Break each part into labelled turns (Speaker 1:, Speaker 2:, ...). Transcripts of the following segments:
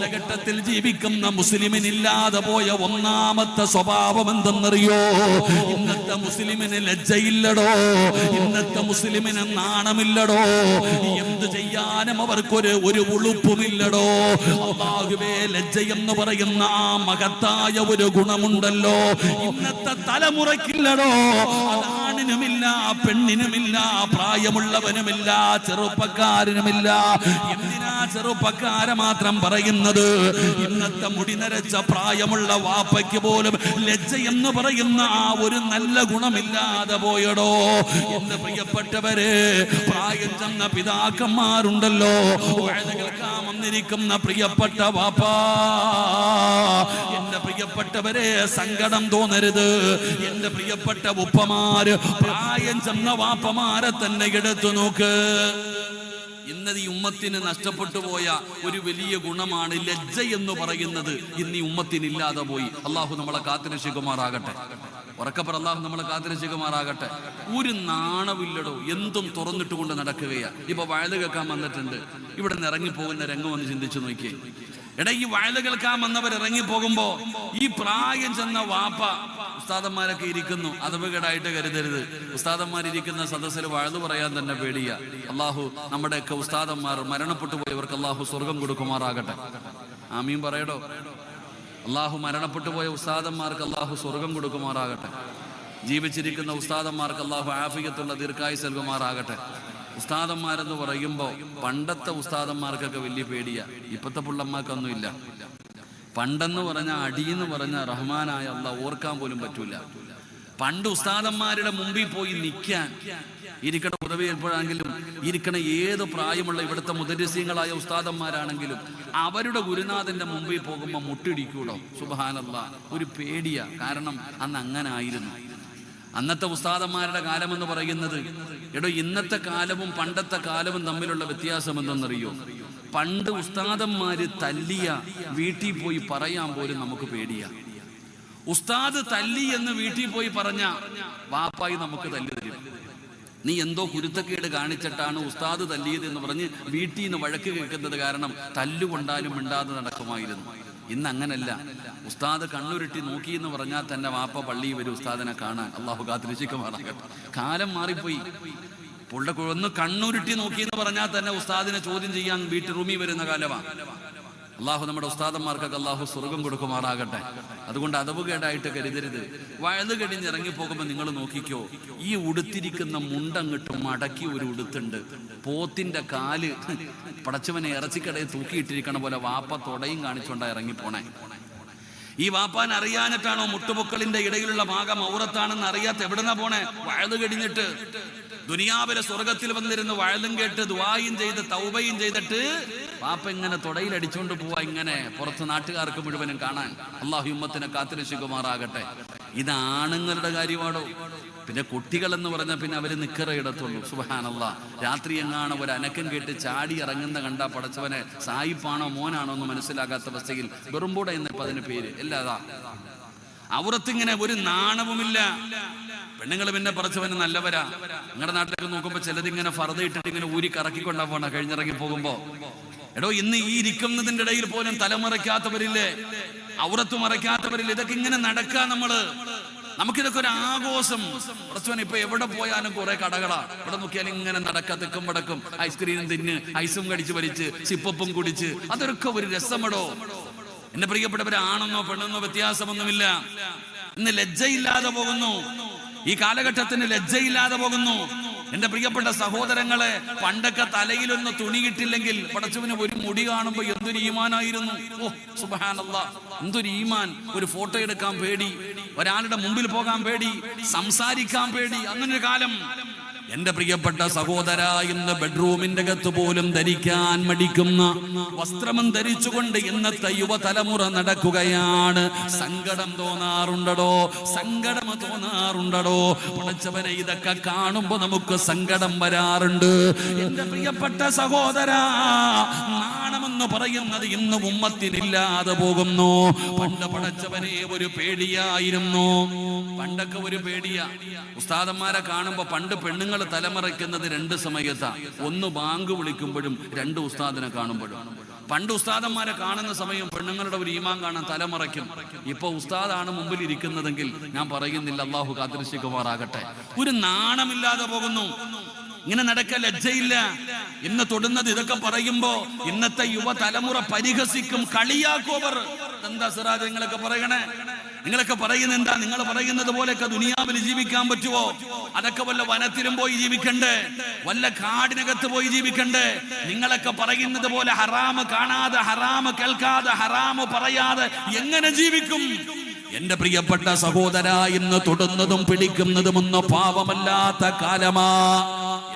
Speaker 1: കാലഘട്ടത്തിൽ ജീവിക്കുന്ന മുസ്ലിമിനില്ലാതെ പോയ ഒന്നാമത്തെ സ്വഭാവം എന്തെന്നറിയോ ഇന്നത്തെ മുസ്ലിമിന് ലജ്ജയില്ലടോ. ഇന്നത്തെ മുസ്ലിമിന് നാണമില്ലടോ. എന്ത് ചെയ്യാനും അവർക്കൊരു ഒരു ഉളുപ്പുമില്ലടോ. അള്ളാഹുവേ ലജ്ജ എന്ന് പറയുന്ന ആ മഹത്തായ ഒരു ഗുണമുണ്ടല്ലോ. ഇന്നത്തെ തലമുറയ്ക്കില്ലടോ ആണിനുമില്ല പെണ്ണിനുമില്ല പ്രായമുള്ളവനുമില്ല ചെറുപ്പക്കാരനുമില്ല. എന്തിനാ ചെറുപ്പക്കാരെ മാത്രം പറയുന്നത്? ഇന്നത്തെ മുടി നരച്ച പ്രായമുള്ള വാപ്പയ്ക്ക് പോലും ലജ്ജ എന്ന് പറയുന്ന ആ ഒരു നല്ല ഗുണമില്ലാതെ പോയടോ. എന്ന് പ്രിയപ്പെട്ടവരെ പ്രായം ചെന്ന പിതാക്കന്മാരുണ്ടല്ലോ. കേൾക്കാൻ വന്നിരിക്കുന്ന പ്രിയപ്പെട്ട വാപ്പാ എന്റെ പ്രിയപ്പെട്ടവരെ സങ്കടം തോന്നരുത്. എന്റെ പ്രിയപ്പെട്ട ഉപ്പമാര് പ്രായം ചെന്ന വാപ്പമാരെ തന്നെ എടുത്തു നോക്ക്. ഇന്നത് ഈ ഉമ്മത്തിന് നഷ്ടപ്പെട്ടു പോയ ഒരു വലിയ ഗുണമാണ് ലജ്ജ എന്ന് പറയുന്നത്. ഇന്ന് ഈ ഉമ്മത്തിന് ഇല്ലാതെ പോയി. അള്ളാഹു നമ്മളെ കാത്തിരക്ഷിക്കുമാറാകട്ടെ ഉറക്കപ്പറ അള്ളാഹു നമ്മളെ കാത്തിരക്ഷിക്കുമാറാകട്ടെ ഒരു നാണവില്ലടോ എന്തും തുറന്നിട്ട് കൊണ്ട് നടക്കുകയാ. ഇപ്പൊ വയത് കേൾക്കാൻ വന്നിട്ടുണ്ട്. ഇവിടെ നിന്ന് ഇറങ്ങിപ്പോകുന്ന രംഗം ഒന്ന് ചിന്തിച്ചു നോക്കിയേ. എടാ ഈ വയൽ കേൾക്കാൻ വന്നവർ ഇറങ്ങി പോകുമ്പോ ഈ പ്രായം ചെന്ന വാപ്പ ഉസ്താദന്മാരൊക്കെ ഇരിക്കുന്നു. അതപകടായിട്ട് കരുതരുത്. ഉസ്താദന്മാർ ഇരിക്കുന്ന സദസ്സിൽ വഴുതു പറയാൻ തന്നെ പേടിയ. അള്ളാഹു നമ്മുടെയൊക്കെ ഉസ്താദന്മാർ മരണപ്പെട്ടു പോയവർക്ക് അള്ളാഹു സ്വർഗം കൊടുക്കുമാറാകട്ടെ. ആമീൻ പറയടോ? അള്ളാഹു മരണപ്പെട്ടു പോയ ഉസ്താദന്മാർക്ക് അള്ളാഹു സ്വർഗം കൊടുക്കുമാറാകട്ടെ. ജീവിച്ചിരിക്കുന്ന ഉസ്താദന്മാർക്ക് അള്ളാഹു ആഫിയത്തുള്ള ദീർഘായുസ് നൽകുമാറാകട്ടെ. ഉസ്താദന്മാരെന്ന് പറയുമ്പോൾ പണ്ടത്തെ ഉസ്താദന്മാർക്കൊക്കെ വലിയ പേടിയാ. ഇപ്പത്തെ പുള്ളന്മാർക്കൊന്നും ഇല്ല പണ്ടെന്ന് പറഞ്ഞ അടിയെന്ന് പറഞ്ഞ റഹ്മാനായ അല്ല ഓർക്കാൻ പോലും പറ്റൂല. പണ്ട് ഉസ്താദന്മാരുടെ മുമ്പിൽ പോയി നിൽക്കാൻ ഇരിക്കണ ഉദവി എപ്പോഴാണെങ്കിലും ഇരിക്കണ ഏത് പ്രായമുള്ള ഇവിടുത്തെ മുദരസ്യങ്ങളായ ഉസ്താദന്മാരാണെങ്കിലും അവരുടെ ഗുരുനാഥന്റെ മുമ്പിൽ പോകുമ്പോൾ മുട്ടിടിക്കൂടോ? സുബാനല്ല ഒരു പേടിയാ. കാരണം അന്ന് അങ്ങനെ ആയിരുന്നു. അന്നത്തെ ഉസ്താദന്മാരുടെ കാലം എന്ന് പറയുന്നത് എടോ ഇന്നത്തെ കാലവും പണ്ടത്തെ കാലവും തമ്മിലുള്ള വ്യത്യാസം എന്തെന്നറിയോ? പണ്ട് ഉസ്താദന്മാര് തല്ലിയ വീട്ടിൽ പോയി പറയാൻ പോലും നമുക്ക് പേടിയ. ഉസ്താദ് തല്ലി എന്ന് വീട്ടിൽ പോയി പറഞ്ഞ വാപ്പായി നമുക്ക് തല്ലി തരും. നീ എന്തോ കുരുത്തക്കേട് കാണിച്ചിട്ടാണ് ഉസ്താദ് തല്ലിയത് എന്ന് പറഞ്ഞ് വീട്ടിൽ നിന്ന് വഴക്ക് കേൾക്കുന്നത് കാരണം തല്ലുകൊണ്ടാലും മിണ്ടാതെ നടക്കുമായിരുന്നു. ഇന്ന് അങ്ങനല്ല ഉസ്താദ് കണ്ണുരുട്ടി നോക്കി എന്ന് പറഞ്ഞാൽ തന്നെ വാപ്പ പള്ളിയിൽ വരും ഉസ്താദിനെ കാണാൻ. അള്ളാഹു കാത്തിരിച്ചിക്കുമാറാകട്ടെ കാലം മാറിപ്പോയി. പുള്ള ഒന്ന് കണ്ണുരുട്ടി നോക്കി എന്ന് പറഞ്ഞാൽ തന്നെ ഉസ്താദിനെ ചോദ്യം ചെയ്യാൻ വീട്ടിൽ റൂമിൽ വരുന്ന കാലമാണ് അള്ളാഹു നമ്മുടെ ഉസ്താദന്മാർക്കൊക്കെ അള്ളാഹു സ്വർഗം കൊടുക്കുമാറാകട്ടെ. അതുകൊണ്ട് അതവുകേടായിട്ട് കരുതരുത്. വയത് പോകുമ്പോൾ നിങ്ങൾ നോക്കിക്കോ ഈ ഉടുത്തിരിക്കുന്ന മുണ്ടങ്ങിട്ട് മടക്കി ഒരു ഉടുത്തുണ്ട്. പോത്തിന്റെ കാൽ പടച്ചവനെ ഇറച്ചിക്കടയിൽ തൂക്കിയിട്ടിരിക്കണ പോലെ വാപ്പ തുടയും കാണിച്ചുകൊണ്ടാ ഇറങ്ങിപ്പോണേ. ഈ വാപ്പാൻ അറിയാനിട്ടാണോ മുട്ടുപൊക്കളിന്റെ ഇടയിലുള്ള ഭാഗം ഔറത്താണെന്ന് അറിയാത്ത എവിടുന്ന പോണേ? വയത് കഴിഞ്ഞിട്ട് ദുനിയാവിലെ സ്വർഗത്തിൽ വന്നിരുന്ന് വയലും കേട്ട് ദുവായും ചെയ്ത് തൗബയും ചെയ്തിട്ട് പാപ്പ ഇങ്ങനെ തുടയിലടിച്ചുകൊണ്ട് പോവാ ഇങ്ങനെ പുറത്ത് നാട്ടുകാർക്ക് മുഴുവനും കാണാൻ. അള്ളാഹു ഉമ്മത്തിനെ കാത്തിരശികുമാറാകട്ടെ ഇത് ആണുങ്ങളുടെ കാര്യമാണോ? പിന്നെ കുട്ടികൾ എന്ന് പറഞ്ഞാൽ പിന്നെ അവർ നിക്കറ ഇടത്തുള്ളൂ. സുബഹാനല്ല. രാത്രി എങ്ങാണ് ഒരു അനക്കം കേട്ട് ചാടി ഇറങ്ങുന്ന കണ്ട പടച്ചവനെ സായിപ്പാണോ മോനാണോ എന്ന് മനസ്സിലാകാത്ത അവസ്ഥയിൽ വെറുമ്പൂടെ എന്നിപ്പോ അതിന് പേര്. ഇല്ലാതാ അവറത്തിങ്ങനെ ഒരു നാണവുമില്ല. പെണ്ണുങ്ങൾ പിന്നെ പറച്ചവന് നല്ലവരാ. നിങ്ങളുടെ നാട്ടിലേക്ക് നോക്കുമ്പോ ചിലതിങ്ങനെ ഫറത ഇട്ടിട്ട് ഇങ്ങനെ ഊരി കറക്കിക്കൊണ്ടാ പോണ. കഴിഞ്ഞിറങ്ങി പോകുമ്പോ എടോ ഇന്ന് ഈ ഇരിക്കുന്നതിന്റെ ഇടയിൽ പോലും തലമറയ്ക്കാത്തവരില്ലേ ഔറത്ത് മറയ്ക്കാത്തവരില്ലേ? ഇതൊക്കെ ഇങ്ങനെ നടക്കാ നമ്മൾ. നമുക്കിതൊക്കെ ഒരു ആഘോഷം. കുറച്ചവൻ ഇപ്പൊ എവിടെ പോയാലും കുറെ കടകളാ. ഇവിടെ നോക്കിയാലും ഇങ്ങനെ നടക്ക തെക്കും വടക്കും ഐസ്ക്രീം തിന്ന് ഐസും കടിച്ച് വലിച്ച് സിപ്പപ്പും കുടിച്ച്. അതൊക്കെ ഒരു രസമടോ. എന്റെ പ്രിയപ്പെട്ടവരാണെന്നോ പെണ്ണെന്നോ വ്യത്യാസമൊന്നുമില്ല. ഇന്ന് ലജ്ജയില്ലാതെ പോകുന്നു. ഈ കാലഘട്ടത്തിന് ലജ്ജയില്ലാതെ പോകുന്നു. എന്റെ പ്രിയപ്പെട്ട സഹോദരങ്ങളെ പണ്ടൊക്കെ തലയിലൊന്ന് തുണി കിട്ടില്ലെങ്കിൽ പടച്ചവന് ഒരു മുടി കാണുമ്പോ എന്തൊരു ഈമാനായിരുന്നു? ഓ സുബാനല്ല എന്തൊരു ഈമാൻ. ഒരു ഫോട്ടോ എടുക്കാൻ പേടി ഒരാളുടെ മുമ്പിൽ പോകാൻ പേടി സംസാരിക്കാൻ പേടി അങ്ങനൊരു കാലം. എന്റെ പ്രിയപ്പെട്ട സഹോദര ഇന്ന് ബെഡ്റൂമിന്റെ അകത്ത് പോലും ധരിക്കാൻ മടിക്കുന്ന വസ്ത്രമം ധരിച്ചുകൊണ്ട് ഇന്നത്തെ യുവതലമുറ നടക്കുകയാണ്. സങ്കടം തോന്നാറുണ്ടടോ? സങ്കടം തോന്നാറുണ്ടടോ? പടച്ചവനെ ഇതൊക്കെ കാണുമ്പോ നമുക്ക് സങ്കടം വരാറുണ്ട്. എന്റെ പ്രിയപ്പെട്ട സഹോദര നാണമെന്ന് പറയുന്നത് ഇന്ന് ഉമ്മത്തിനില്ലാതെ പോകുന്നു. പണ്ട് പടച്ചവനെ ഒരു പേടിയായിരുന്നു. പണ്ടൊക്കെ ഒരു പേടിയാ. ഉസ്താദന്മാരെ കാണുമ്പോ പണ്ട് പെണ്ണുങ്ങൾ പെണ്ണുങ്ങൾ തലമറയ്ക്കുന്നത് രണ്ട് സമയത്താ. ഒന്ന് ബാങ്ക് വിളിക്കുമ്പോഴും രണ്ട് ഉസ്താദിനെ കാണുമ്പോഴും. പണ്ട് ഉസ്താദന്മാരെ കാണുന്ന സമയം പെണ്ണുങ്ങളുടെ ഒരു ഈമാൻ കാണാൻ തലമറയ്ക്കും. ഇപ്പൊ ഉസ്താദാണ് മുമ്പിൽ ഇരിക്കുന്നതെങ്കിൽ ഞാൻ പറയുന്നില്ല അള്ളാഹു കാത്തിരിശിക്കുമാറാകട്ടെ ഒരു നാണമില്ലാതെ പോകുന്നു. ഇങ്ങനെ നടക്ക ലജ്ജയില്ല. ഇന്ന് തൊടുന്നത് ഇതൊക്കെ പറയുമ്പോ ഇന്നത്തെ യുവതലമുറ പരിഹസിക്കും കളിയാക്കോവർ എന്താ സിറാജ് നിങ്ങളൊക്കെ പറയണേ? നിങ്ങളൊക്കെ പറയുന്നത് എന്താ? നിങ്ങൾ പറയുന്നത് പോലെയൊക്കെ ദുനിയാവിൽ ജീവിക്കാൻ പറ്റുമോ അതൊക്കെ വല്ല വനത്തിലും പോയി ജീവിക്കണ്ടേ? വല്ല കാടിനകത്ത് പോയി ജീവിക്കണ്ടേ? നിങ്ങളൊക്കെ പറയുന്നത് പോലെ ഹറാമ് കാണാതെ ഹറാമ് കേൾക്കാതെ ഹറാമ് പറയാതെ എങ്ങനെ ജീവിക്കും? എന്റെ പ്രിയപ്പെട്ട സഹോദര ഇന്ന് തൊടുന്നതും പിടിക്കുന്നതും ഒന്ന് പാപമല്ലാത്ത കാലമാ.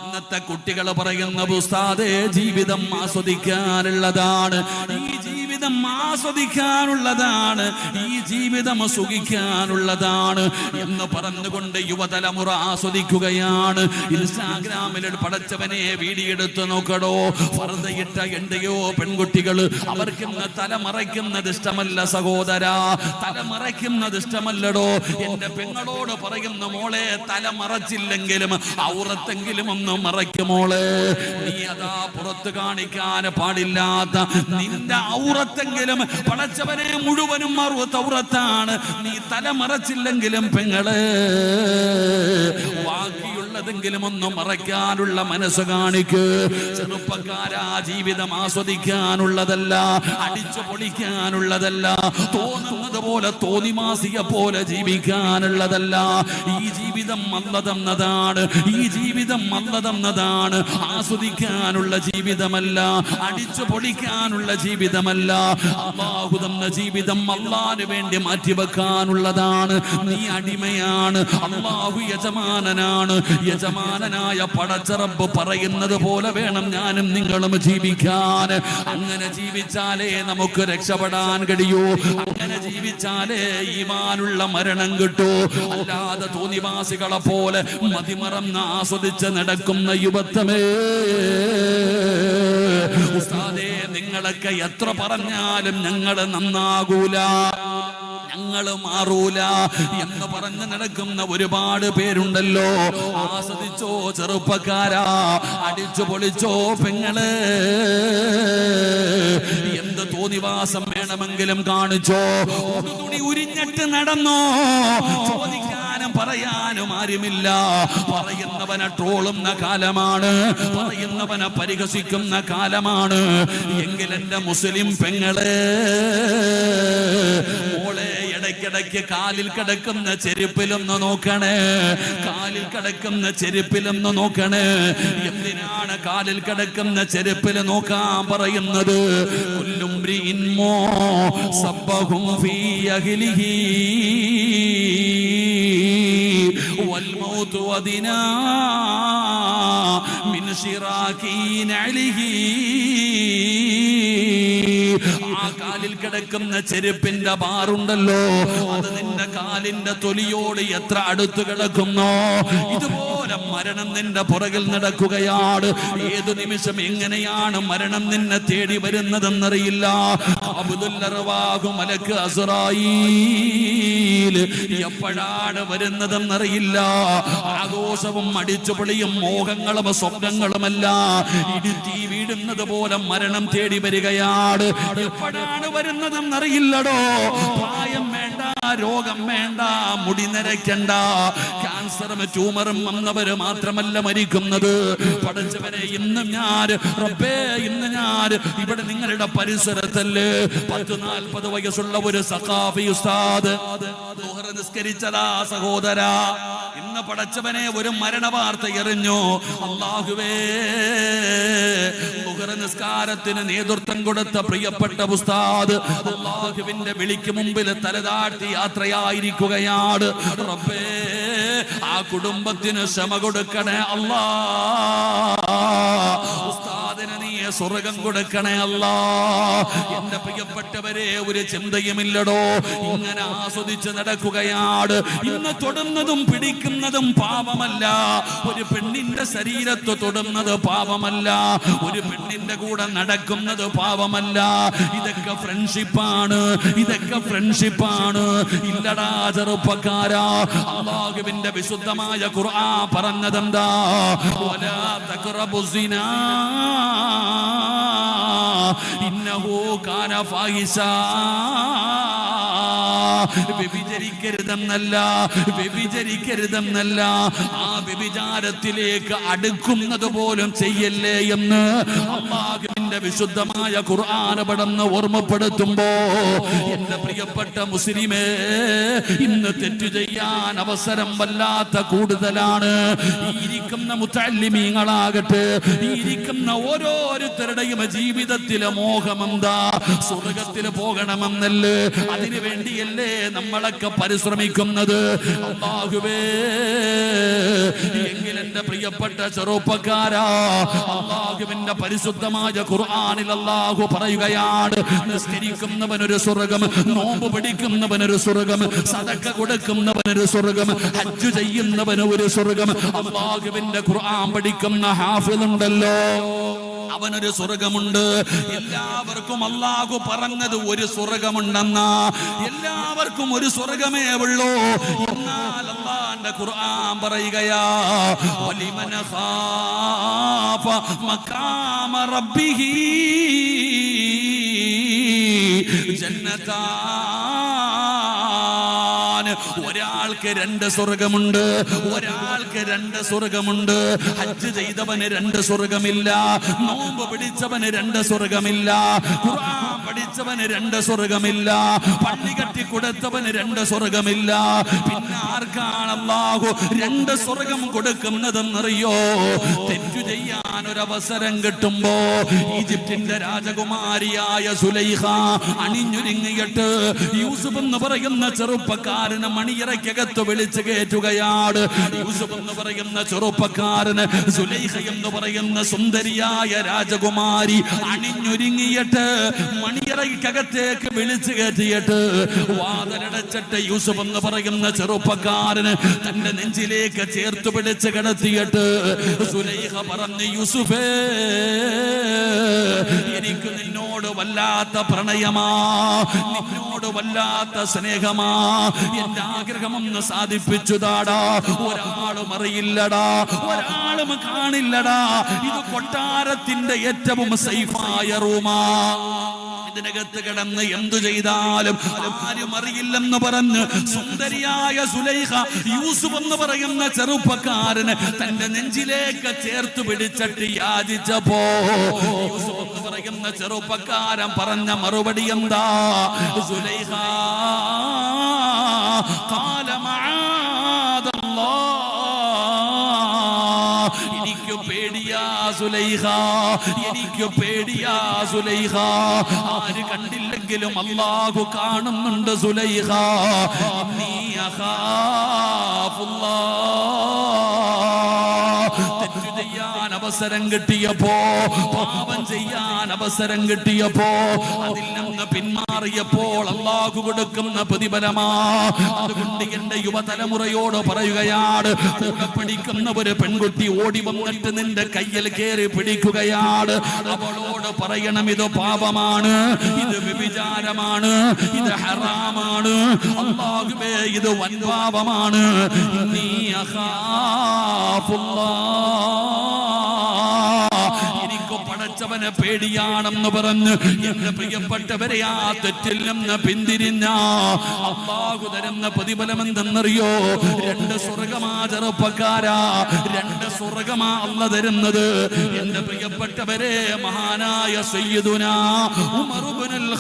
Speaker 1: ഇന്നത്തെ കുട്ടികൾ പറയുന്ന പുസ്താദേ ജീവിതം ആസ്വദിക്കാനുള്ളതാണ്. ഈ ജീവിതം ആസ്വദിക്കാനുള്ളതാണ് ഈ ജീവിതം സുഖിക്കാനുള്ളതാണ് എന്ന് പറഞ്ഞുകൊണ്ട് യുവതലമുറ ആസ്വദിക്കുകയാണ്. ഇൻസ്റ്റാഗ്രാമിൽ പടച്ചവനെ വീഡിയോ എടുത്ത് നോക്കടോ. ഫർദയിട്ട എന്റെയോ പെൺകുട്ടികൾ അവർക്കിന്ന് തലമറയ്ക്കുന്നത് ഇഷ്ടമല്ല സഹോദര. തലമറയ്ക്കുന്നത് ഇഷ്ടമല്ലടോ. എന്റെ പെങ്ങളോട് പറയുന്ന മോളെ തലമറച്ചില്ലെങ്കിലും ഔറത്തെങ്കിലും ഒന്ന് മറയ്ക്കുമോളെ നീ അതാ പുറത്ത് കാണിക്കാൻ പാടില്ലാത്ത നിന്റെ ഔറത്തെങ്കിലും പടച്ചവനെ മുഴുവനും മറു തൗറത്താണ്. നീ തല തലമറച്ചില്ലെങ്കിലും പെങ്ങളെ ബാക്കിയുള്ളതെങ്കിലും ഒന്ന് മറയ്ക്കാനുള്ള മനസ്സ് കാണിക്ക്. ചെറുപ്പക്കാരാ ജീവിതം ആസ്വദിക്കാനുള്ളതല്ല അടിച്ചു പൊളിക്കാനുള്ളതല്ല തോന്നുന്നത് പോലെ തോന്നിമാസിക പോലെ ജീവിക്കാനുള്ളതല്ല. ഈ ജീവിതം മന്ദതന്നതാണ് ഈ ജീവിതം മന്ദതന്നതാണ് ആസ്വദിക്കാനുള്ള ജീവിതമല്ല അടിച്ചു പൊളിക്കാനുള്ള ജീവിതമല്ല. അള്ളാഹു തന്ന ജീവിതം അള്ളാന് വേണ്ടി മാറ്റിവെക്കാനുള്ളതാണ്. നീ അടിമയാണ് അള്ളാഹു യജമാനനാണ്. യജമാനനായ പടച്ചറമ്പ് പറയുന്നത് പോലെ വേണം ഞാനും നിങ്ങളും ജീവിക്കാൻ. അങ്ങനെ ജീവിച്ചാലേ നമുക്ക് രക്ഷപ്പെടാൻ കഴിയൂ. അങ്ങനെ ജീവിച്ചാലേ ഈമാനുള്ള മരണം കിട്ടൂ. അല്ലാതെ തോന്നിവാസികളെ പോലെ മതിമറന്ന് ആസ്വദിച്ച് നടക്കുന്ന യുവത്വമേ. ഉസ്താദേ നിങ്ങളൊക്കെ എത്ര പറഞ്ഞാലും ഞങ്ങൾ നന്നാകൂല. ഞങ്ങൾ മാറൂല. എന്ന് പറഞ്ഞ് നടക്കുന്ന ഒരുപാട് പേരുണ്ടല്ലോ. ആസ്വദിച്ചോ ചെറുപ്പക്കാരാ. അടിച്ചു പൊളിച്ചോ പെങ്ങൾ. എന്ത് തോന്നിവാസം വേണമെങ്കിലും കാണിച്ചോ. തുണി ഉരിഞ്ഞിട്ട് നടന്നോ. ചോദിക്കാനും പറയാനും ആരുമില്ല. പറയുന്നവനെ ട്രോളുന്ന കാലമാണ്. പറയുന്നവനെ പരിഹസിക്കുന്ന കാലമാണ്. എങ്കിലെന്റെ മുസ്ലിം പെങ്ങൾ ഇടയ്ക്കിടയ്ക്ക് കാലിൽ കിടക്കുന്ന ചെരുപ്പിലൊന്ന് നോക്കണേ കാലിൽ കിടക്കുന്ന ചെരുപ്പിലൊന്ന് നോക്കണേ എന്തിനാണ് കാലിൽ കിടക്കുന്ന ചെരുപ്പിൽ നോക്കാൻ പറയുന്നത് കുല്ലുംബ്രിഇൻ മോ സബ്ബഹും ഫീ അഹ്ലിഹി والموت ودنا من شراك نعله ആ കാലിൽ കിടക്കുന്ന ചെരുപ്പിന്റെ ബാറുണ്ടല്ലോ. അത് നിന്റെ കാലിന്റെ തൊലിയോട് എത്ര അടുത്ത് കിടക്കുന്നോ? ഇതുപോലെ മരണം നിന്റെ പുറകിൽ നടക്കുകയാണ്. ഏതു നിമിഷം എങ്ങനെയാണ് മരണം നിന്നെ തേടി വരുന്നതെന്നറിയില്ല. അബുദുല്ലറവാഹു മലക്ക് അസുറായി. എപ്പോഴാണ് വരുന്നതെന്നറിയില്ല. ആഘോഷവും അടിച്ചുപൊളിയും മോഹങ്ങളും സ്വപ്നങ്ങളുമല്ല. ഇടുത്തി വീടുന്നത് പോലെ മരണം തേടി വരികയാണ്. എപ്പോഴാണ് വരുന്നതെന്നറിയില്ലടോ. പ്രായം വേണ്ട രോഗം വേണ്ട മുടി നരയ്ക്കണ്ട. ക്യാൻസറും ട്യൂമറും വന്നവര് മാത്രമല്ല മരിക്കുന്നത്. പഠിച്ചവരെ ഇന്ന് ഞാൻ റബ്ബേ ഇന്ന് ഞാൻ ഇവിടെ നിങ്ങളുടെ പരിസരത്തല്ലേ? പത്ത് നാൽപ്പത് വയസ്സുള്ള ഒരു സഖാഫി ഉസ്താദ് നിസ്കരിച്ചതാ സഹോദര. ഇന്ന് പടച്ചവനെ ഒരു മരണ വാർത്ത എറിഞ്ഞു അള്ളാഹുവേ നിസ്കാരത്തിന് നേതൃത്വം കൊടുത്ത പ്രിയപ്പെട്ട ഉസ്താദ് അള്ളാഹുവിന്റെ വിളിക്ക് മുമ്പിൽ തലതാഴ്ത്തി യാത്രയായിരിക്കുകയാണ്. റബ്ബേ ആ കുടുംബത്തിന് ക്ഷമ കൊടുക്കണേ അല്ലാ. സ്വർഗം കൊടുക്കണേ അല്ല. എന്റെ പ്രിയപ്പെട്ടവരെ ഒരു ചിന്തയുമില്ലടോ. ഇങ്ങനെ ആസ്വദിച്ച് നടക്കുകയാണ് ഇന്ന് തൊടുന്നതും പിടിക്കുന്നതും പാപമല്ല. ഒരു പെണ്ണിന്റെ ശരീരത്ത് തൊടുന്നത് പാപമല്ല. ഒരു പെണ്ണിന്റെ കൂടെ നടക്കുന്നത് പാപമല്ല. ഇതൊക്കെ ഫ്രണ്ട്ഷിപ്പാണ്. ഇതൊക്കെ ഫ്രണ്ട്ഷിപ്പാണ്. ഇല്ലടാ ചെറുപ്പക്കാരാ. അള്ളാഹുവിന്റെ വിശുദ്ധമായ ഖുർആൻ പറഞ്ഞതെന്താ? ഒരാ തഖറബു സിനാ ഇന്നഹു കാന ഫാഹിശാ വ്യഭിചരിക്കരുതെന്നല്ല വ്യഭിചരിക്കരുതെന്നല്ല ആ വ്യഭിചാരത്തിലേക്ക് അടുക്കുന്നത് പോലും ചെയ്യല്ലേ എന്ന് അള്ളാഹുവിന്റെ വിശുദ്ധമായ ഖുർആൻ പടന്ന് ഓർമ്മപ്പെടുത്തുമ്പോ എന്റെ പ്രിയപ്പെട്ട മുസ്ലിമേ ഇന്ന് തെറ്റു ചെയ്യാൻ അവസരം വല്ലാത്ത കൂടുതലാണ്. ഇരിക്കുന്ന മുത്തല്ലിമീങ്ങളാകട്ടെ ഇരിക്കുന്ന ഓരോരുത്തരുടെയും ജീവിതത്തിലെ മോഹമെന്താ? സ്വർഗത്തിൽ പോകണമെന്നല്ലേ? അതിനു വേണ്ടിയല്ലേ നമ്മളൊക്കെ പരിശ്രമിക്കുന്നത്? അള്ളാഹുവേ എങ്കിൽ എന്റെ പ്രിയപ്പെട്ട ചെറുപ്പക്കാരാ അള്ളാഹുവിന്റെ പരിശുദ്ധമായ ഖുർആനിൽ അല്ലാഹു പറയുകയാണ്. നിസ്കരിക്കുന്നവനൊരു സ്വർഗം നോമ്പ് പിടിക്കുന്നവനൊരു സ്വർഗം സദക്ക കൊടുക്കുന്നവനൊരു സ്വർഗം ഹജ്ജ് ചെയ്യുന്നവന് ഒരു സ്വർഗം. അള്ളാഹുവിന്റെ ഖുർആൻ പഠിക്കുന്ന ഹാഫിലുണ്ടല്ലോ അവനൊരു സ്വർഗമുണ്ട്. എല്ലാവർക്കും അള്ളാഹു പറഞ്ഞത് ഒരു സ്വർഗമുണ്ടെന്ന. എല്ലാവർക്കും ഒരു സ്വർഗമേ ഉള്ളൂ. എന്നാൽ അള്ളാന്റെ ഖുർആൻ പറയുകയാ വലിമന ഖാഫ റബ്ബിഹി. ജന്നതാൻ ഒരാൾക്ക് രണ്ട് സ്വർഗമുണ്ട് ഒരാൾക്ക് രണ്ട് സ്വർഗമുണ്ട്. ഹജ്ജ് ചെയ്തവന് രണ്ട് സ്വർഗമില്ല നോമ്പ് പിടിച്ചവന് രണ്ട് സ്വർഗമില്ല ഖുർആൻ പഠിച്ചവന് രണ്ട് സ്വർഗമില്ല പള്ളി കെട്ടി കൊടുത്തവന് രണ്ട് സ്വർഗമില്ല. പിന്നെ ആർക്കാണ് അല്ലാഹു രണ്ട് സ്വർഗം കൊടുക്കുന്നതെന്നറിയോ? തെറ്റു ചെയ്യാൻ ഒരു അവസരം കിട്ടുമ്പോ ഈജിപ്തിന്റെ രാജകുമാരിയായ സുലൈഹ അണിഞ്ഞൊരുങ്ങിയിട്ട് യൂസുഫ് എന്ന് പറയുന്ന ചെറുപ്പക്കാരന് മണിയറയ്ക്കകത്ത് വിളിച്ചു കയറ്റുകയാണ് യൂസുഫ് എന്ന് പറയുന്ന ചെറുപ്പക്കാരന് സുലൈഹ എന്ന് പറയുന്ന സുന്ദരിയായ രാജകുമാരി അണിഞ്ഞൊരുങ്ങിയിട്ട് മണിയറയ്ക്കകത്തേക്ക് വിളിച്ചു കയറ്റിയിട്ട് വാതിലടച്ചിട്ട് യൂസുഫ് എന്ന് പറയുന്ന ചെറുപ്പക്കാരന് തന്റെ നെഞ്ചിലേക്ക് ചേർത്ത് പിടിച്ച് കിടത്തിയിട്ട് സുലൈഹ പറഞ്ഞു യൂസുഫേ എനിക്ക് നിന്നോട് വല്ലാത്ത പ്രണയമാ നിന്നോട് വല്ലാത്ത സ്നേഹമാ. എന്റെ ആഗ്രഹമൊന്ന് സാധിപ്പിച്ചു താടാ ഒരാളും അറിയില്ലടാ ഒരാളും കാണില്ലടാ. ഇത് കൊട്ടാരത്തിന്റെ ഏറ്റവും സേഫായ റൂമാ. ഇതിനകത്ത് കിടന്ന് എന്തു ചെയ്താലും ആരും അറിയില്ലെന്ന് പറഞ്ഞ് സുന്ദരിയായ സുലൈഹ യൂസുഫ് എന്ന് പറയുന്ന ചെറുപ്പക്കാരന് തന്റെ നെഞ്ചിലേക്ക് ചേർത്ത് പിടിച്ചിട്ട് യാചിച്ചപ്പോ പറയുന്ന ചെറുപ്പക്കാരൻ പറഞ്ഞ മറുപടി എന്താ? സുലൈഹ കാലമാതല്ലാ സുലൈഹ. എനിക്ക് പേടിയാ സുലൈഹ. ആര് കണ്ടില്ലെങ്കിലും അള്ളാഹു കാണുന്നുണ്ട് സുലൈഹ. നീ ചെയ്യാൻ അവസരം കിട്ടിയപ്പോ പാപം ചെയ്യാൻ അവസരം കിട്ടിയപ്പോ അതിൽ നിന്ന് പിന്മാറിയപ്പോൾ അള്ളാഹു കൊടുക്കുന്ന പ്രതിഫലമാ. അതുകൊണ്ട് എന്റെ യുവതലമുറയോട് പറയുകയാണ് കൂടെ പഠിക്കുന്ന ഒരു പെൺകുട്ടി ഓടി വന്നിട്ട് നിന്റെ കയ്യിൽ കയറി പിടിക്കുകയാണ്. അവളോട് പറയണം ഇത് പാപമാണ് ഇത് വ്യഭിചാരമാണ് ഇത് ഹറാമാണ് അള്ളാഹുവേ ഇത് വൻപാപമാണ്. നീ എനിക്ക് പടച്ചവനെ പേടിയാണെന്ന് പറഞ്ഞ് എന്റെ പ്രിയപ്പെട്ടവരെ ആ തെറ്റിൽ നിന്ന് പിന്തിരിഞ്ഞ അള്ളാഹു തരുന്ന പ്രതിഫലം എന്തെന്നറിയോ രണ്ട് സ്വർഗമാ ചെറുപ്പക്കാരാ രണ്ട് സ്വർഗമാ അല്ല തരുന്നത്. എന്റെ പ്രിയപ്പെട്ടവരെ മഹാനായ സയ്യിദുന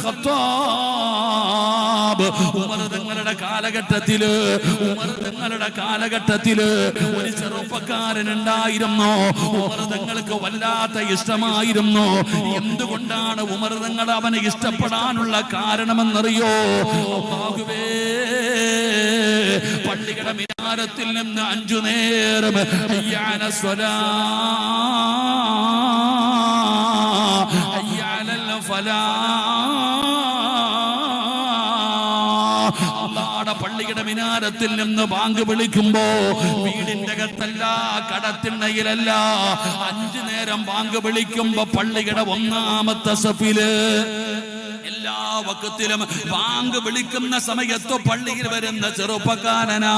Speaker 1: ഖത്താബ്. ഉമർ തങ്ങളുടെ കാലഘട്ടത്തിൽ ഉമർ തങ്ങളുടെ കാലഘട്ടത്തിൽ ഒരു ചെറുപ്പക്കാരൻ ഉണ്ടായിരുന്നു. ഉമർ തങ്ങൾക്ക് വല്ലാത്ത ഇഷ്ടമായിരുന്നു. എന്തുകൊണ്ടാണ് ഉമർ തങ്ങൾ അവനെ ഇഷ്ടപ്പെടാനുള്ള കാരണമെന്നറിയോ? പള്ളിയുടെ മിനാരത്തിൽ നിന്ന് അഞ്ചു നേരം ഹയ്യാന സ്വലാ പള്ളിയുടെ നിന്ന് ബാങ്ക് വിളിക്കുമ്പോ വീടിന്റെ അകത്തല്ല കടത്തിണ്ണയിലല്ല. അഞ്ചു നേരം ബാങ്ക് വിളിക്കുമ്പോ പള്ളിയുടെ ഒന്നാമത്തെ സഫിൽ വക്കത്തിലും ബാങ്ക് വിളിക്കുന്ന സമയത്ത് പള്ളിയിൽ വരുന്ന ചെറുപ്പക്കാരനാ.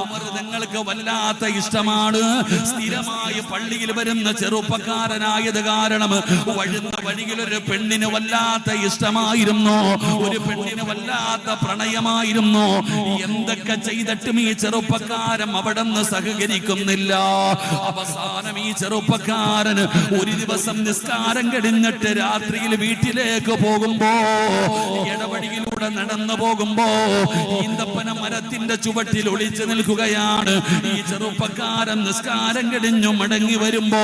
Speaker 1: ഉമർ നിങ്ങൾക്ക് വല്ലാത്ത ഇഷ്ടമാണ്. സ്ഥിരമായി പള്ളിയിൽ വരുന്ന ചെറുപ്പക്കാരനായത് കാരണം വഴുന്ന വഴിയിൽ ഒരു പെണ്ണിന് വല്ലാത്ത ഇഷ്ടമായിരുന്നു. ഒരു പെണ്ണിന് വല്ലാത്ത പ്രണയമായിരുന്നു. എന്തൊക്കെ ചെയ്തിട്ടും ഈ ചെറുപ്പക്കാരൻ അവിടെ നിന്ന് സഹകരിക്കുന്നില്ല. അവസാനം ഈ ചെറുപ്പക്കാരൻ ഒരു ദിവസം നിസ്കാരം കഴിഞ്ഞിട്ട് രാത്രിയിൽ വീട്ടിലേക്ക് പോകുമ്പോ ഇടവഴിയിലൂടെ നടന്നു പോകുമ്പോ ഈന്തപ്പന മരത്തിന്റെ ചുവട്ടിൽ ഒളിച്ചു നിൽക്കുകയാണ്. ഈ ചെറുപ്പക്കാരൻ നിസ്കാരം കിടിഞ്ഞു മടങ്ങി വരുമ്പോ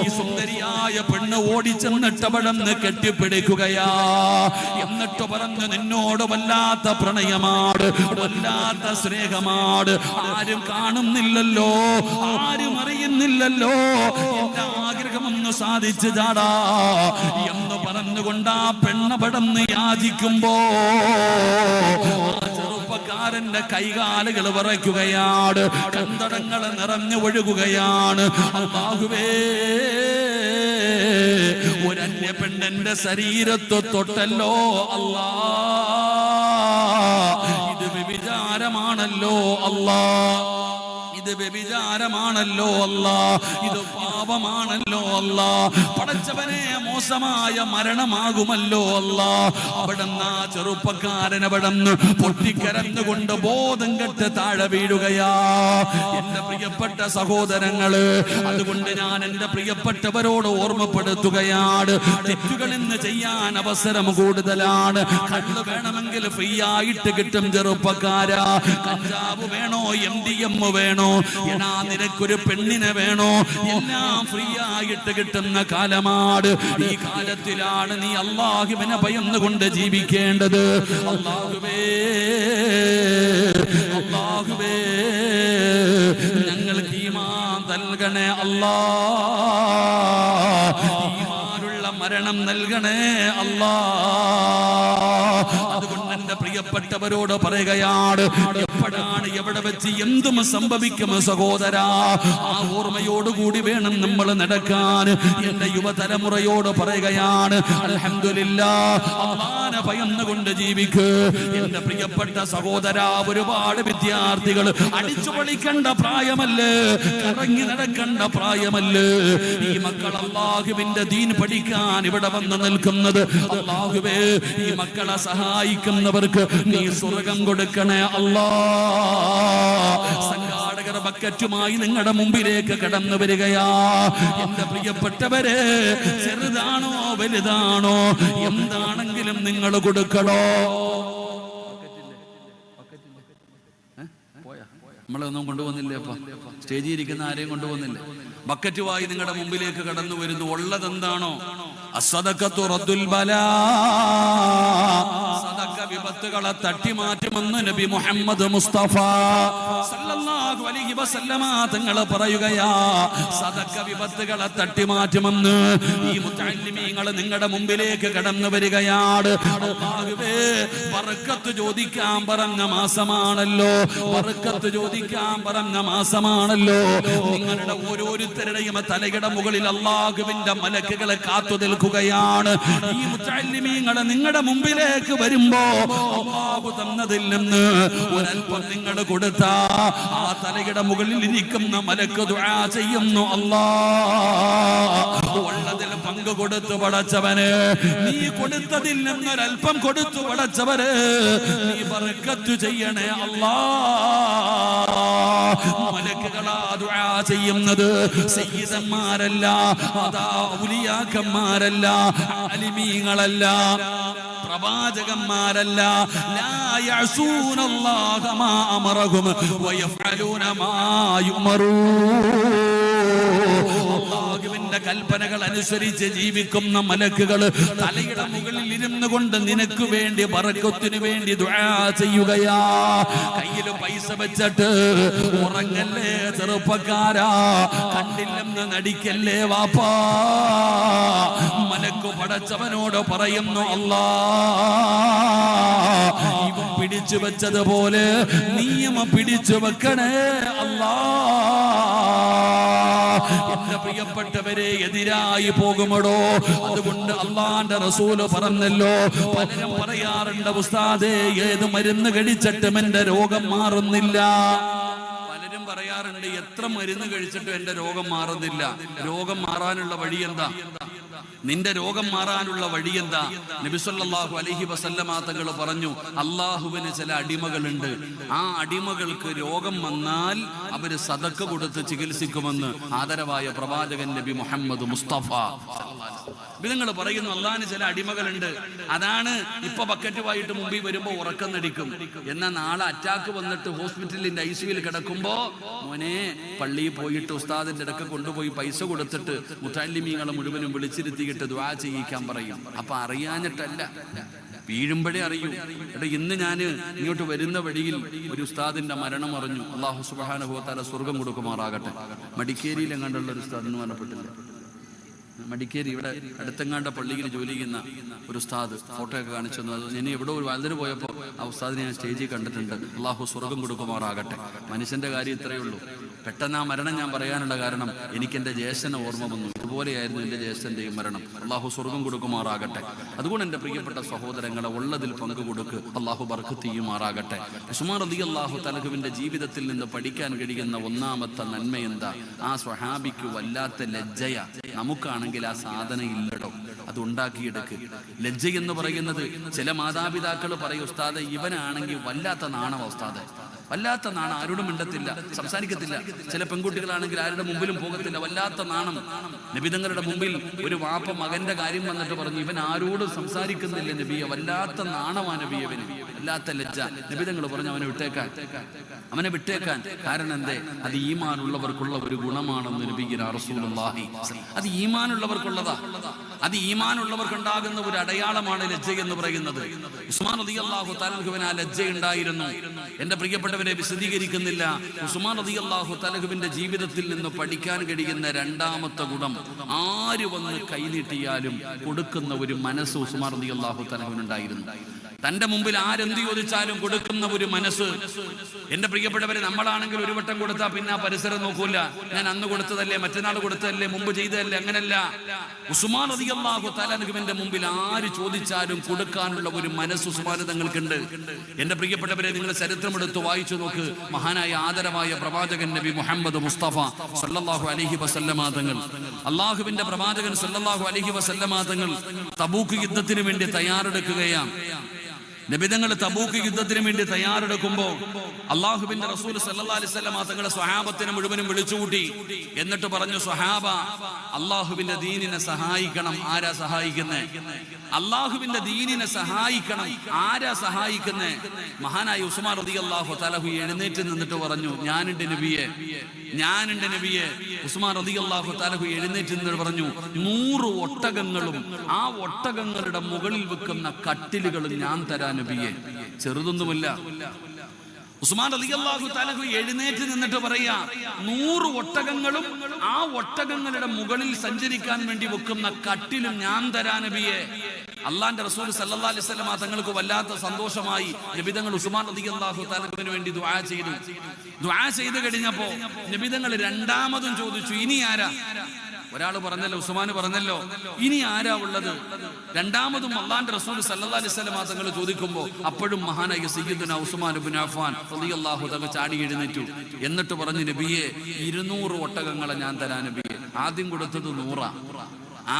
Speaker 1: ഈ സുന്ദരിയായ പെണ്ണ് ഓടിച്ചെന്നിട്ട് അവിടെ കെട്ടിപ്പിടിക്കുകയാ. എന്നിട്ട് പറഞ്ഞു നിന്നോട് വല്ലാത്ത പ്രണയമാട് വല്ലാത്ത സ്നേഹമാട് ആരും കാണുന്നില്ലല്ലോ ആരും അറിയുന്നില്ലല്ലോ. എന്റെ ആഗ്രഹമൊന്ന് സാധിച്ചു ചാടാ. പറഞ്ഞുകൊണ്ട് ആ പെണ്ണപടന്ന് യാചിക്കുമ്പോ ചെറുപ്പക്കാരന്റെ കൈകാലുകൾ വിറയ്ക്കുകയാണ്. കന്തടങ്ങൾ നിറഞ്ഞു ഒഴുകുകയാണ്. അള്ളാഹുവേ ഒരന്യ പെണ്ണന്റെ ശരീരത്ത് തൊട്ടല്ലോ അല്ലാ. ഇത് വിചാരമാണല്ലോ അല്ലാ. ഇത് വ്യഭിചാരമാണല്ലോ അല്ല. ഇത് പാപമാണല്ലോ അല്ല. പടച്ചവനെ മോശമായ മരണമാകുമല്ലോ അല്ല. അവിടുന്ന് ആ ചെറുപ്പക്കാരൻ അവിടുന്ന് പൊട്ടിക്കരന്നുകൊണ്ട് ബോധം കെട്ട് താഴെ വീഴുകയാ. എന്റെ പ്രിയപ്പെട്ട സഹോദരങ്ങൾ അതുകൊണ്ട് ഞാൻ എന്റെ പ്രിയപ്പെട്ടവരോട് ഓർമ്മപ്പെടുത്തുകയാണ്. തെറ്റുകൾ ഇന്ന് ചെയ്യാൻ അവസരം കൂടുതലാണ്. കള്ള് വേണമെങ്കിൽ ഫ്രീ ആയിട്ട് കിട്ടും ചെറുപ്പക്കാരാ. കഞ്ചാവ് വേണോ എം ഡി എം വേണോ? എടാ നിനക്കൊരു പെണ്ണിനെ വേണോ? എല്ലാം ഫ്രീ ആയിട്ട് കിട്ടുന്ന കാലമാണ് ഈ കാലത്തിലാണ് നീ അള്ളാഹുവിനെ ഭയന്നുകൊണ്ട് ജീവിക്കേണ്ടത്. അള്ളാഹുവേ അള്ളാഹുവേ ഞങ്ങൾക്ക് ഈമാൻ നൽകണേ അല്ലാ. മരണം നൽകണേ അല്ലാ. അതുകൊണ്ട് എന്റെ പ്രിയപ്പെട്ടവരോട് പറയുകയാണ് എപ്പോഴാണ് എവിടെ വെച്ച് എന്തും സംഭവിക്കും സഹോദര. ആ ഓർമ്മയോടുകൂടി വേണം നമ്മൾ നടക്കാൻ. എന്റെ യുവതലമുറയോട് പറയുകയാണ് അള്ളാനെ ഭയന്നുകൊണ്ട് ജീവിക്ക്. എന്റെ പ്രിയപ്പെട്ട സഹോദര ഒരുപാട് വിദ്യാർത്ഥികൾ അടിച്ചു പൊളിക്കേണ്ട പ്രായമല്ലേ? കറങ്ങി നടക്കേണ്ട പ്രായമല്ലേ? ഈ മക്കൾ അള്ളാഹുവിന്റെ ദീൻ പഠിക്കാൻ ഇവിടെ വന്ന് നിൽക്കുന്നത് അള്ളാഹുവേ ഈ മക്കളെ സഹായിക്കുന്നവർക്ക് നീ സ്വർഗം കൊടുക്കണേ അല്ലാ. സംഘാടകർ ബക്കറ്റുമായി നിങ്ങളുടെ മുമ്പിലേക്ക് കടന്നു വരികയാ. എന്റെ പ്രിയപ്പെട്ടവരെ ചെറുതാണോ വലുതാണോ? എന്താണെങ്കിലും നിങ്ങൾ കൊടുക്കണോ? നമ്മളൊന്നും കൊണ്ടുവന്നില്ലേ അപ്പൊ? സ്റ്റേജിൽ ഇരിക്കുന്ന ആരെയും കൊണ്ടുവന്നില്ലേ? ബക്കറ്റുമായി നിങ്ങളുടെ മുമ്പിലേക്ക് കടന്നു വരുന്നു. ഉള്ളത് വിപത്തുകളെ തട്ടിമാറ്റുമെന്ന് നബി മുഹമ്മദ് മുസ്തഫ. തങ്ങൾ പറയുകയാ സദക്ക വിപത്തുകളെ തട്ടിമാറ്റുമെന്ന് ഈ മുത്തല്ലിമീങ്ങൾ നിങ്ങളുടെ മുമ്പിലേക്ക് കടന്നു വരികയാണ്. പറക്കത്ത് ചോദിക്കാൻ പറഞ്ഞ മാസമാണല്ലോ. പറക്കത്ത് ചോദിക്കാൻ പറഞ്ഞ മാസമാണല്ലോ. നിങ്ങളുടെ ഓരോരുത്തരുടെയും തലയുടെ മുകളിൽ അള്ളാഹുവിന്റെ മലക്കുകളെ കാത്തു നിൽക്കുകയാണ് ഈ മുത്തല്ലിമീങ്ങൾ നിങ്ങളുടെ മുമ്പിലേക്ക് വരുമ്പോ അള്ളാഹു തന്നതിൽ നിന്ന് ഒരൽപ്പം നിങ്ങൾ കൊടുത്ത ആ തലയുടെ മുകളിൽ ഇരിക്കുന്ന മലക്ക് ദുആ ചെയ്യുന്നു അല്ലാ പങ്ക് കൊടുത്തു പടച്ചവന്. നീ കൊടുത്തതിൽ നിന്നൊരൽപ്പം കൊടുത്തു പടച്ചവന്. നീ ബർക്കത്ത് ചെയ്യണേ അല്ലാ. മലക്കുകളാ ദുആ ചെയ്യുന്നത്. സയ്യിദന്മാരല്ല അതാ ഔലിയാക്കന്മാരല്ല അലിമീങ്ങളല്ല പ്രവാചകന്മാരല്ല. ലാ യഅസൂന അള്ളാഹുവിന്റെ കൽപ്പനകൾ അനുസരിച്ച് ജീവിക്കുന്ന മലക്കുകൾ തലയുടെ മുകളിൽ ഇരുന്നു കൊണ്ട് നിനക്ക് വേണ്ടി പറക്കത്തിനു വേണ്ടി ചെയ്യുകയാ. കയ്യിൽ പൈസ വെച്ചിട്ട് ഉറങ്ങല്ലേ ചെറുപ്പക്കാരാ. കണ്ടില്ലെന്ന് നടിക്കല്ലേ വാപ്പാ. മലക്കു പടച്ചവനോട് പറയുന്നു അല്ലാ ഇവൻ പിടിച്ച വെച്ചതുപോലെ നീയും പിടിച്ചു വെക്കണേ അല്ലാ. എന്റെ പ്രിയപ്പെട്ടവരെ എതിരായി പോകുമടോ? അതുകൊണ്ട് അള്ളാന്റെ റസൂൽ പറഞ്ഞല്ലോ പലരും പറയാറുണ്ട് ഉസ്താദേ ഏത് മരുന്ന് കഴിച്ചിട്ടും എന്റെ രോഗം മാറുന്നില്ല. പലരും പറയാറുണ്ട് എത്ര മരുന്ന് കഴിച്ചിട്ടും എന്റെ രോഗം മാറുന്നില്ല. രോഗം മാറാനുള്ള വഴി എന്താ? നിന്റെ രോഗം മാറാനുള്ള വഴി എന്താ? നബിസല്ലാഹു അലഹി വസല്ലമാതകൾ പറഞ്ഞു അള്ളാഹുവിന് ചില അടിമകളുണ്ട്. ആ അടിമകൾക്ക് രോഗം വന്നാൽ അവർ സതക്ക് കൊടുത്ത് ചികിത്സിക്കുമെന്ന് ആദരവായ പ്രവാചകൻ നബി മുഹമ്മദ് മുസ്തഫ നിങ്ങൾ പറയുന്നു അള്ളാഹിന് ചില അടിമകളുണ്ട്. അതാണ് ഇപ്പൊ ബക്കറ്റുമായിട്ട് മുമ്പിൽ വരുമ്പോ ഉറക്കം നടിക്കും. എന്നാൽ നാളെ അറ്റാക്ക് വന്നിട്ട് ഹോസ്പിറ്റലിന്റെ ഐ സിയിൽ കിടക്കുമ്പോ മോനെ പള്ളിയിൽ പോയിട്ട് ഉസ്താദിന്റെ ഇടയ്ക്ക് കൊണ്ടുപോയി പൈസ കൊടുത്തിട്ട് മുത്താലിമീങ്ങളെ മുഴുവനും വിളിച്ചിരുത്തിയിട്ട് ദ്വാ ചെയ്യിക്കാൻ പറയും. അപ്പൊ അറിയാഞ്ഞിട്ടല്ല. വീഴുമ്പോഴേ അറിയൂ. എടാ ഇന്ന് ഞാൻ ഇങ്ങോട്ട് വരുന്ന വഴിയിൽ ഒരു ഉസ്താദിന്റെ മരണം അറിഞ്ഞു. അള്ളാഹു സുബാനുഭവത്താല സ്വർഗം കൊടുക്കുമാറാകട്ടെ. മടിക്കേരിയിൽ എങ്ങാണ്ടുള്ള ഒരു ഉസ്താദിന് മരണപ്പെട്ടില്ല. മടിക്കേരി ഇവിടെ അടുത്തെങ്ങാണ്ട പള്ളിയിൽ ജോലി ചെയ്യുന്ന ഒരു ഉസ്താദ് ഫോട്ടോ ഒക്കെ കാണിച്ചു അത് ഇനി എവിടെ ഒരു വലുതിന് പോയപ്പോൾ ആ ഉസ്താദിനെ ഞാൻ സ്റ്റേജിൽ കണ്ടിട്ടുണ്ട്. അള്ളാഹു സ്വർഗം കൊടുക്കുമാറാകട്ടെ. മനുഷ്യന്റെ കാര്യം ഇത്രയേ ഉള്ളൂ. പെട്ടെന്ന് ആ മരണം ഞാൻ പറയാനുള്ള കാരണം എനിക്ക് എന്റെ ജ്യേഷ്ഠനെ ഓർമ്മ വന്നു. ഇതുപോലെയായിരുന്നു എന്റെ ജ്യേഷ്ഠന്റെയും മരണം. അള്ളാഹു സ്വർഗം കൊടുക്കുമാറാകട്ടെ. അതുകൊണ്ട് എന്റെ പ്രിയപ്പെട്ട സഹോദരങ്ങളെ ഉള്ളതിൽ പങ്കു കൊടുക്ക്. അള്ളാഹു ബർഖത്തിയുമാറാകട്ടെ ഉസ്മാൻ അലി അള്ളാഹു തലഹുവിന്റെ ജീവിതത്തിൽ നിന്ന് പഠിക്കാൻ കഴിയുന്ന ഒന്നാമത്തെ നന്മ എന്താ? ആ സ്വഹാബിക്ക് വല്ലാത്ത ലജ്ജയ. നമുക്കാണെങ്കിൽ ആ സാധനം ഇല്ലടോ. അത് ഉണ്ടാക്കിയെടുക്ക്. ലജ്ജ എന്ന് പറയുന്നത് ചില മാതാപിതാക്കൾ പറയും ഉസ്താദ് ഇവനാണെങ്കിൽ വല്ലാത്ത നാണവ ഉസ്താദ്. വല്ലാത്ത നാണം ആരോടും മിണ്ടത്തില്ല സംസാരിക്കത്തില്ല. ചില പെൺകുട്ടികളാണെങ്കിൽ ആരുടെ മുമ്പിലും പോകത്തില്ല. വല്ലാത്ത നാണം. നബിതങ്ങളുടെ മുമ്പിൽ ഒരു വാപ്പ മകന്റെ കാര്യം വന്നിട്ട് പറഞ്ഞു ഇവൻ ആരോടും സംസാരിക്കുന്നില്ല നബിയ. വല്ലാത്ത നാണമാണ് നബിയവന് വല്ലാത്ത ലജ്ജ. നബിതങ്ങൾ പറഞ്ഞു അവനെ വിട്ടേക്കാൻ. അവനെ വിട്ടേക്കാൻ. കാരണം എന്തേ? അത് ഈമാനുള്ളവർക്കുള്ള ഒരു ഗുണമാണെന്ന് നബിഗിരാഹി അത് ഈമാനുള്ളവർക്കുള്ളതാ. അത് ഈമാനുള്ളവർക്കുണ്ടാകുന്ന ഒരു അടയാളമാണ് ലജ്ജ എന്ന് പറയുന്നത്. ഉസ്മാൻ ആ ലജ്ജ ഉണ്ടായിരുന്നു. എന്റെ പ്രിയപ്പെട്ടവരെ വിശദീകരിക്കുന്നില്ല. ഉസ്മാൻ അതി അള്ളാഹു തലഹുവിന്റെ ജീവിതത്തിൽ നിന്ന് പഠിക്കാൻ കഴിയുന്ന രണ്ടാമത്തെ ഗുണം ആര് വന്ന് കൈനീട്ടിയാലും കൊടുക്കുന്ന ഒരു മനസ്സ് ഉസ്മാൻ അതി അള്ളാഹു തലഹുവിനുണ്ടായിരുന്നു തന്റെ മുമ്പിൽ ആരെന്ത് ചോദിച്ചാലും കൊടുക്കുന്ന ഒരു മനസ്സ്. എന്റെ പ്രിയപ്പെട്ടവരെ നമ്മളാണെങ്കിൽ ഒരു വട്ടം കൊടുത്താൽ പിന്നെ ആ പരിസരം നോക്കൂല. ഞാൻ അന്ന് കൊടുത്തതല്ലേ മറ്റന്നാൾ കൊടുത്തതല്ലേ മുമ്പ് ചെയ്തതല്ലേ അങ്ങനല്ല. ഉസ്മാൻ അള്ളാഹു എന്റെ മുമ്പിൽ ആര് ചോദിച്ചാലും കൊടുക്കാനുള്ള ഒരു മനസ്സ് ഉസ്മാൻ തങ്ങൾക്കുണ്ട്. എന്റെ പ്രിയപ്പെട്ടവരെ നിങ്ങൾ ചരിത്രമെടുത്ത് വായിച്ചു നോക്ക്. മഹാനായ ആദരവായ പ്രവാചകൻ നബി മുഹമ്മദ് മുസ്തഫ സല്ലാഹു അലഹി വസല്ലമ തങ്ങൾ. അള്ളാഹുവിന്റെ പ്രവാചകൻ സല്ലാഹു അലഹി വസല്ലമ തങ്ങൾ തബൂക്ക് യുദ്ധത്തിന് വേണ്ടി തയ്യാറെടുക്കുകയാണ്. നബിതങ്ങൾ തബൂക്ക് യുദ്ധത്തിന് വേണ്ടി തയ്യാറെടുക്കുമ്പോൾ അള്ളാഹുബിന്റെ റസൂൽ വസല്ലം തങ്ങളെ സ്വഹാബത്തിനെ മുഴുവനും വിളിച്ചുകൂട്ടി. എന്നിട്ട് പറഞ്ഞു സ്വഹാബ അള്ളാഹുവിന്റെ ദീനിനെ സഹായിക്കണം. ആരാ സഹായിക്കുന്നേ? അള്ളാഹുവിന്റെ ദീനിനെ സഹായിക്കണം. ആരാ സഹായിക്കുന്നേ? മഹാനായ ഉസ്മാൻ റതി അള്ളാഹു തലഹു എഴുന്നേറ്റ് നിന്നിട്ട് പറഞ്ഞു ഞാനുണ്ട് നബിയെ ഞാനുണ്ട് നബിയെ. ഉസ്മാൻ റതി അള്ളാഹു തലഹു എഴുന്നേറ്റ് നിന്നിട്ട് പറഞ്ഞു നൂറ് ഒട്ടകങ്ങളും ആ ഒട്ടകങ്ങളുടെ മുകളിൽ വെക്കുന്ന കട്ടിലുകളും ഞാൻ തരാ നബിയെ. ചെറുതൊന്നുമില്ല. ഉസ്മാൻ അലി അള്ളാഹു തലഹു എഴുന്നേറ്റ് നിന്നിട്ട് പറയാ നൂറ് ഒട്ടകങ്ങളും ആ ഒട്ടകങ്ങളുടെ മുകളിൽ സഞ്ചരിക്കാൻ വേണ്ടി വെക്കുന്ന കട്ടിലും ഞാൻ തരാ നബിയെ. അള്ളാന്റെ റസൂൽ സല്ലാ അലൈഹി വസല്ലം തങ്ങൾക്ക് വല്ലാത്ത സന്തോഷമായി നബിതങ്ങൾ ഉസ്മാൻ അലിയല്ലാഹു തലഹുവിന് വേണ്ടി ദ്വാ ചെയ്തു. ദ്വാ ചെയ്ത് കഴിഞ്ഞപ്പോ നബിതങ്ങൾ രണ്ടാമതും ചോദിച്ചു ഇനി ആരാ? ഒരാൾ പറഞ്ഞല്ലോ ഉസ്മാൻ പറഞ്ഞല്ലോ. ഇനി ആരാ ഉള്ളത്? രണ്ടാമതും അള്ളാന്റെ റസൂൽ സല്ലല്ലാഹു അലൈഹി വസല്ലം തങ്ങൾ ചോദിക്കുമ്പോൾ അപ്പോഴും മഹാനായ സയ്യിദുന ഉസ്മാൻ ഇബ്നു അഫ്ഫാൻ റളിയല്ലാഹു തആല ചാടി എഴുന്നേറ്റു. എന്നിട്ട് പറഞ്ഞു നബിയെ ഇരുന്നൂറ് ഒട്ടകങ്ങളെ ഞാൻ തരാ നബിയെ. ആദ്യം കൊടുത്തത് നൂറാ.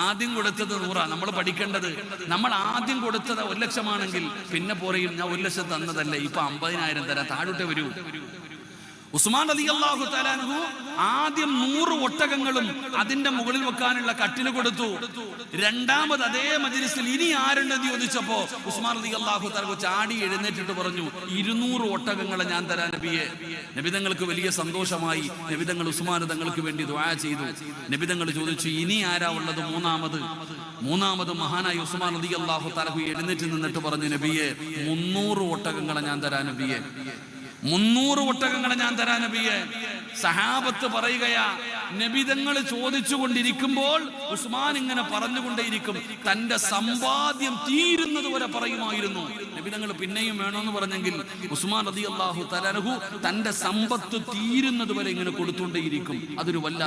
Speaker 1: ആദ്യം കൊടുത്തത് നൂറാ. നമ്മൾ പഠിക്കേണ്ടത് നമ്മൾ ആദ്യം കൊടുത്തത് ഒരു ലക്ഷമാണെങ്കിൽ പിന്നെ പോരെയും ഞാൻ ഒരു ലക്ഷം തന്നതല്ലേ ഇപ്പൊ അമ്പതിനായിരം തരാം. താഴോട്ട് വരൂ. ഉസ്മാൻ അലി അള്ളാഹു തലാൻഹു ആദ്യം നൂറ് ഒട്ടകങ്ങളും അതിന്റെ മുകളിൽ വെക്കാനുള്ള കട്ടിന് കൊടുത്തു. രണ്ടാമത് അതേ മജിലിസിൽ ഇനി ആരുണ്ടെന്ന് ചോദിച്ചപ്പോ ഉസ്മാൻ അലി അള്ളാഹു തലാഹു ചാടി എഴുന്നേറ്റിട്ട് പറഞ്ഞു ഇരുന്നൂറ് ഒട്ടകങ്ങളെ ഞാൻ തരാൻ നബിയെ. നബിതങ്ങൾക്ക് വലിയ സന്തോഷമായി. നബിതങ്ങൾ ഉസ്മാൻ തങ്ങൾക്ക് വേണ്ടി ദ്വാ ചെയ്തു. നബിതങ്ങൾ ചോദിച്ചു ഇനി ആരാ ഉള്ളത്? മൂന്നാമത്. മൂന്നാമത് മഹാനായ ഉസ്മാൻ അലി അള്ളാഹു തലഹു എഴുന്നേറ്റ് നിന്നിട്ട് പറഞ്ഞു നബിയെ മുന്നൂറ് ഒട്ടകങ്ങളെ ഞാൻ തരാൻ നബിയെ. മുന്നൂറ് ഒട്ടകങ്ങളെ ഞാൻ തരാ നബിയെ. സഹാബത്ത് പറയുകയാ നബിതങ്ങൾ ചോദിച്ചു കൊണ്ടിരിക്കുമ്പോൾ ഉസ്മാൻ ഇങ്ങനെ പറഞ്ഞുകൊണ്ടേയിരിക്കും തന്റെ സമ്പാദ്യം തീരുന്നത് വരെ പറയുമായിരുന്നു. നബിതങ്ങൾ പിന്നെയും വേണമെന്ന് പറഞ്ഞെങ്കിൽ ഉസ്മാൻ അതി അള്ളാഹു തലനഹു തന്റെ സമ്പത്ത് തീരുന്നത് വരെ ഇങ്ങനെ കൊടുത്തുകൊണ്ടേയിരിക്കും. അതൊരു വല്ലാത്ത